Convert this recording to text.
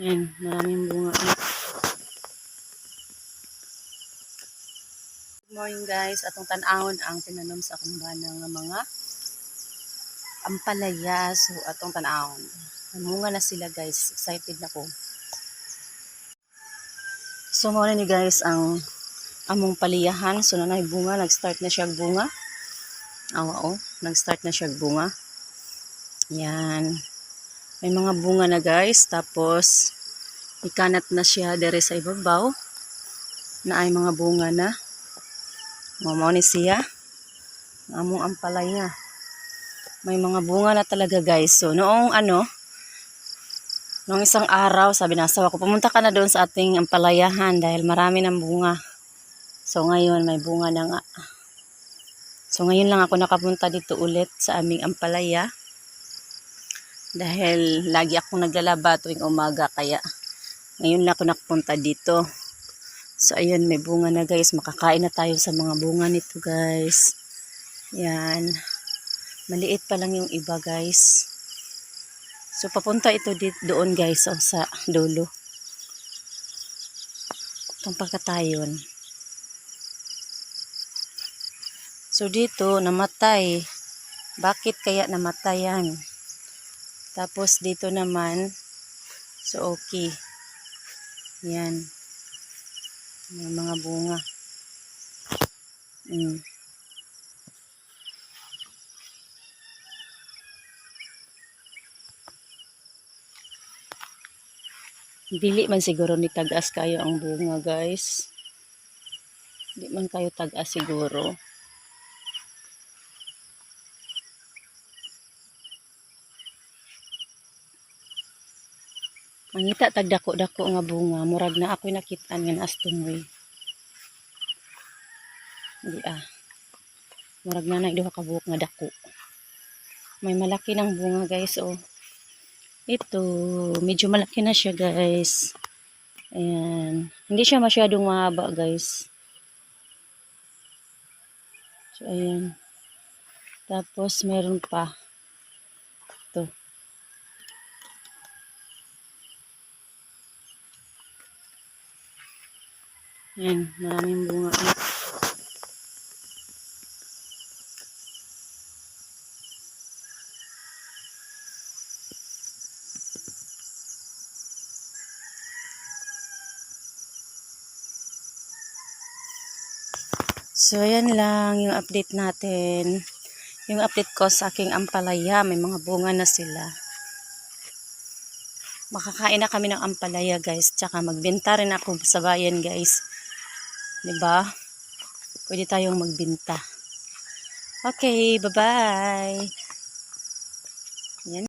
Yan, maraming bunga. Good morning guys. Atong tanahon ang tinanom sa bana nga mga ampalaya. So, atong tanahon. Namunga na sila guys. Excited na ko. So, muna ni guys ang among paliyahan. So, nanay bunga. Nag-start na siya bunga. Awa oh. Nag-start na siya bunga. Yan. May mga bunga na guys. Tapos, ikanat na siya dere sa ibabaw. Na ay mga bunga na. Mamaw ni siya. Among ampalaya. May mga bunga na talaga guys. So, noong ano, noong isang araw, sabi na asawa ko, pumunta ka na doon sa ating ampalayahan dahil marami ng bunga. So, ngayon may bunga na nga. So, ngayon lang ako nakapunta dito ulit sa aming ampalaya. Dahil lagi akong naglalaba tuwing umaga kaya ngayon lang ako nakapunta dito. So ayun may bunga na guys. Makakain na tayo sa mga bunga nito guys. Yan. Maliit pa lang yung iba guys. So papunta ito dit doon guys oh, sa dulo. Itong pagkatayon. So dito namatay. Bakit kaya namatay yan? Tapos dito naman, so okay. Yan. Yung mga bunga. Mm. Dili man siguro ni tagas kayo ang bunga guys. Di man kayo tagas siguro. Mangita tag dako-dako nga bunga, murag na ako'y nakitaan nga naas tungoy. Di ah. Murag na na duha ka buhok nga dako. May malaki ng bunga guys oh. Ito, medyo malaki na siya guys. Ayan. Hindi siya masyadong mahaba guys. So ayan. Tapos meron pa. Ayan, maraming bunga. So, ayan lang yung update natin. Yung update ko sa aking ampalaya. May mga bunga na sila. Makakain na kami ng ampalaya, guys. Tsaka magbenta rin ako sa bayan, guys. 'Di ba? Pwede tayong magbenta. Okay, bye-bye.